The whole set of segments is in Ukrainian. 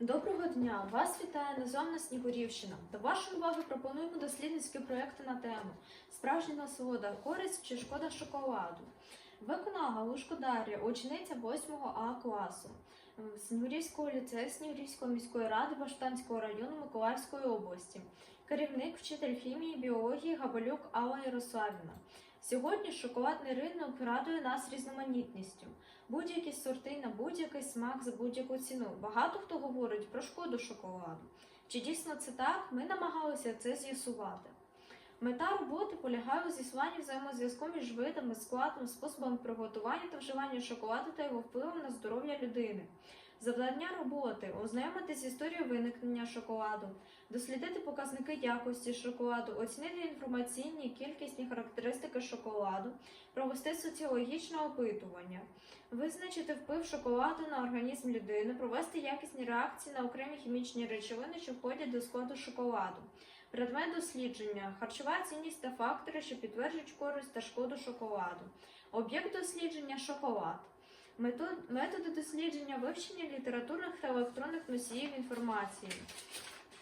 Доброго дня! Вас вітає Незламна Снігурівщина. До вашої уваги пропонуємо дослідницькі проекти на тему Справжня насолода, користь чи шкода шоколаду. Виконала Галушко Дар'я, учениця 8 А класу Снігурівського ліцею Снігурівської міської ради Баштанського району Миколаївської області. Керівник, вчитель хімії, біології Габалюк Алла Ярославівна. Сьогодні шоколадний ринок радує нас різноманітністю будь-які сорти на будь-який смак за будь-яку ціну. Багато хто говорить про шкоду шоколаду. Чи дійсно це так? Ми намагалися це з'ясувати. Мета роботи полягає у з'ясуванні взаємозв'язку між видами, складом, способом приготування та вживання шоколаду та його впливом на здоров'я людини. Завдання роботи. Ознайомитися з історією виникнення шоколаду, дослідити показники якості шоколаду, оцінити інформаційні кількісні характеристики шоколаду, провести соціологічне опитування, визначити вплив шоколаду на організм людини, провести якісні реакції на окремі хімічні речовини, що входять до складу шоколаду. Предмет дослідження. Харчова цінність та фактори, що підтверджують користь та шкоду шоколаду. Об'єкт дослідження шоколад. Метод- Методи дослідження вивчення літературних та електронних носіїв інформації.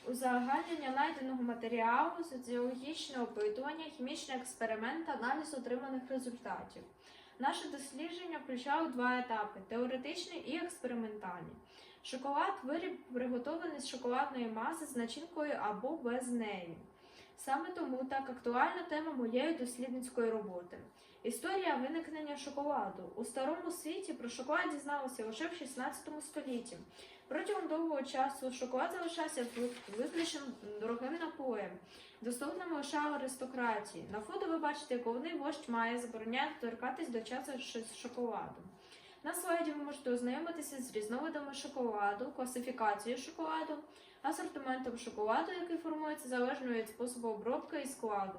Узагальнення найденого матеріалу, соціологічне опитування, хімічний експеримент, аналіз отриманих результатів. Наше дослідження включало два етапи: теоретичний і експериментальний. Шоколад виріб приготований з шоколадної маси з начинкою або без неї. Саме тому так актуальна тема моєї дослідницької роботи. Історія виникнення шоколаду. У старому світі про шоколад дізналися лише в 16 столітті. Протягом довгого часу шоколад залишався ви- виключно дорогим напоєм, доступним лише аристократії. На фото ви бачите, головний вождь має забороняє торкатись до часу з шоколаду. На слайді ви можете ознайомитися з різновидами шоколаду, класифікацією шоколаду, асортиментом шоколаду, який формується залежно від способу обробки і складу.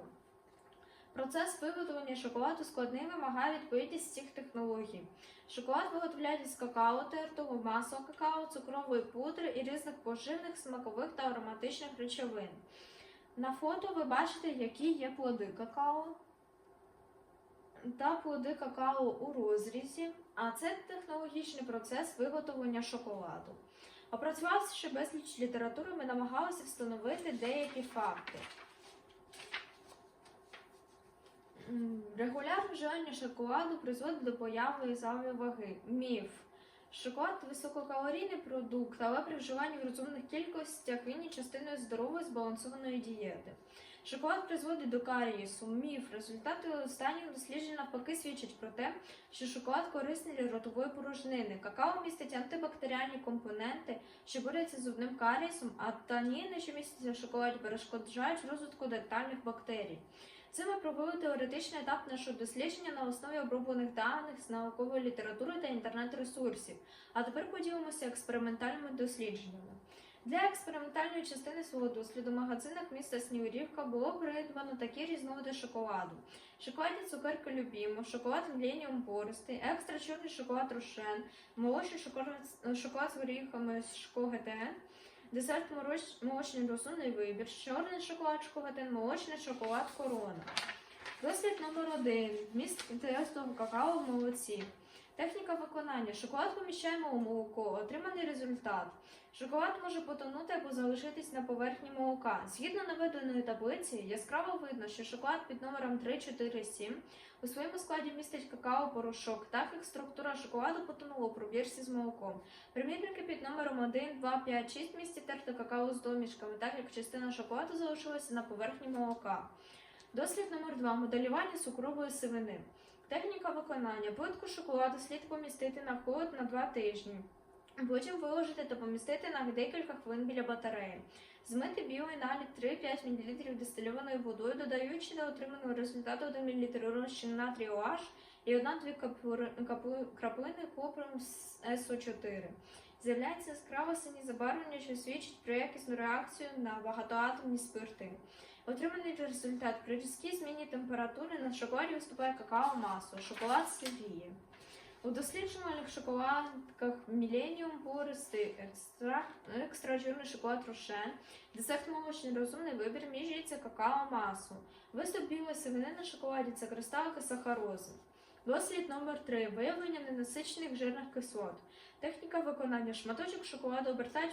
Процес виготовлення шоколаду складний вимагає відповідність цих технологій. Шоколад виготовляють із какао, тертого масла какао, цукрової пудри і різних поживних, смакових та ароматичних речовин. На фото ви бачите, які є плоди какао та плоди какао у розрізі, а це технологічний процес виготовлення шоколаду. Опрацювавши безліч літератури, ми намагалися встановити деякі факти. Регулярне вживання шоколаду призводить до появи зайвої ваги. Міф. Шоколад висококалорійний продукт, але при вживанні в розумних кількостях він є частиною здорової збалансованої дієти. Шоколад призводить до карієсу. Міф. Результати останніх досліджень навпаки свідчать про те, що шоколад корисний для ротової порожнини. Какао містить антибактеріальні компоненти, що борються з зубним карієсом, а таніни, що містяться в шоколаді, перешкоджають розвитку дентальних бактерій. Це ми провели теоретичний етап нашого дослідження на основі оброблених даних з наукової літератури та інтернет-ресурсів. А тепер поділимося експериментальними дослідженнями. Для експериментальної частини свого досліду в магазинах міста Снігурівка було придбано такі різновиди шоколаду: шоколадні цукерки Любімо, шоколад Міленіум Пористий, екстра чорний шоколад Рошен, молочний шоколад, шоколад з горіхами з Шко ГТН, десерт молочний розумний вибір, чорний шоколад Шко молочний шоколад Корона. Дослід номер один. Вміст тестового какао в молоці. Техніка виконання. Шоколад поміщаємо у молоко. Отриманий результат. Шоколад може потонути або залишитись на поверхні молока. Згідно наведеної таблиці, яскраво видно, що шоколад під номером 347 у своєму складі містить какао-порошок, так як структура шоколаду потонула у пробірці з молоком. Примірники під номером 1, 2, 5, 6 містять терте какао з домішками, так як частина шоколаду залишилася на поверхні молока. Дослід номер 2 моделювання цукрової сивини. Техніка виконання. Плитку шоколаду слід помістити на холод на 2 тижні. Потім виложити та помістити на декілька хвилин біля батареї. Змити білий наліт 3-5 мл дистильованою водою, додаючи до отриманого результату 1 мл розчин натрію OH і 1-2 краплини купрум з СО4. З'являється яскраво сині забарвлення, що свідчить про якісну реакцію на багатоатомні спирти. Отриманий результат при різкій зміні температури на шоколаді виступає какао-масо, шоколад сивіє. У досліджувальних шоколадках Millennium пористий екстра, екстра чорний шоколад Рошен, десерт молочний розумний вибір міжується какао-масу. Виступ білої сивини на шоколаді це кристалики сахарози. Дослід номер 3 виявлення ненасичених жирних кислот. Техніка виконання шматочок шоколаду обертають